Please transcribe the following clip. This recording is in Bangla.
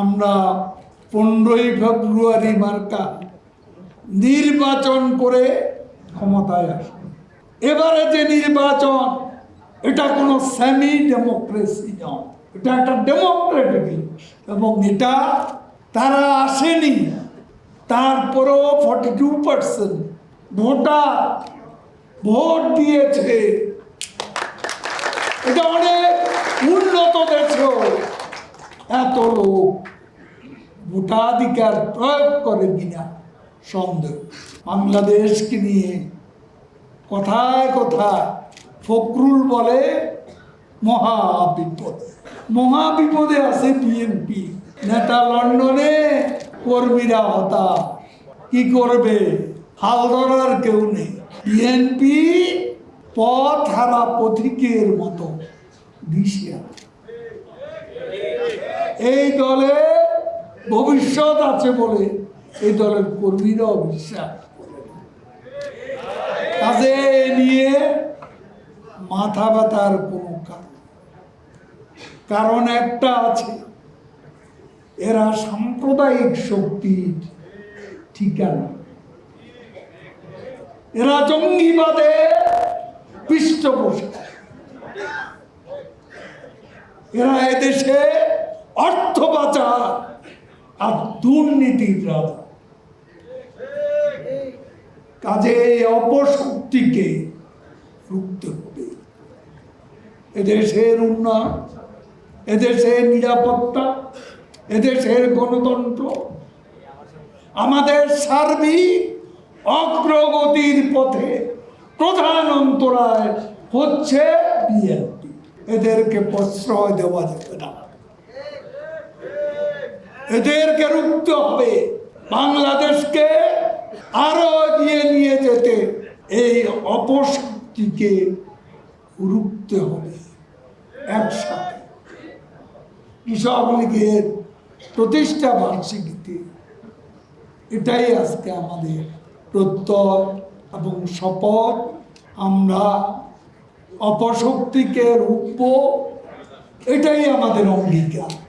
আমরা পনেরোই ফেব্রুয়ারি মার্কা নির্বাচন করে ক্ষমতায় আসব। এবারে যে নির্বাচন, এটা কোনো সেমি ডেমোক্রেসি নয়। এটা একটা ডেমোক্রেটিক এবং এটা তারা আসেনি, তারপরেও forty two percent voter vote দিয়েছে। এটা অনেক এত লোক ভোটাধিকার প্রয়োগ করে কিনা সন্দেহ। বাংলাদেশকে নিয়ে কথায় কথায় ফখরুল বলে মহা বিপদ মহা বিপদে আছে বিএনপি নেতা লন্ডনে কর্মীরা হতাশ। কি করবে? হাল ধরার কেউ নেই। বিএনপি পথ হারা পথিকের মতো দিশিয়া এই দলে ভবিষ্যৎ আছে বলে এই দলের কর্মীরাও বিশ্বাস কাজে নিয়ে মাথা ব্যথার কোনো কারণ কারণ একটা আছে, এরা সাম্প্রদায়িক শক্তির ঠিকানা। এরা জঙ্গিবাদে পৃষ্ঠপোষক। এরা এদেশে অর্থ পাচার আর দুর্নীতির রাজা। কাজে এই অপশক্তিকে রুখতে হবে। এদেশের উন্নয়ন, এদেশের নিরাপত্তা, এদেশের গণতন্ত্র, আমাদের সার্বিক অগ্রগতির পথে প্রধান অন্তরায় হচ্ছে বিএনপি। এদেরকে প্রশ্রয় দেওয়া যাবে না। এদেরকে রুখতে হবে। বাংলাদেশকে আরও এগিয়ে নিয়ে যেতে এই অপশক্তিকে রুখতে হবে একসাথে। কৃষক লীগের প্রতিষ্ঠা বার্ষিকীতে এটাই আজকে আমাদের প্রত্যয় এবং শপথ। আমরা অপশক্তিকে রূপ এটাই আমাদের অঙ্গীকার।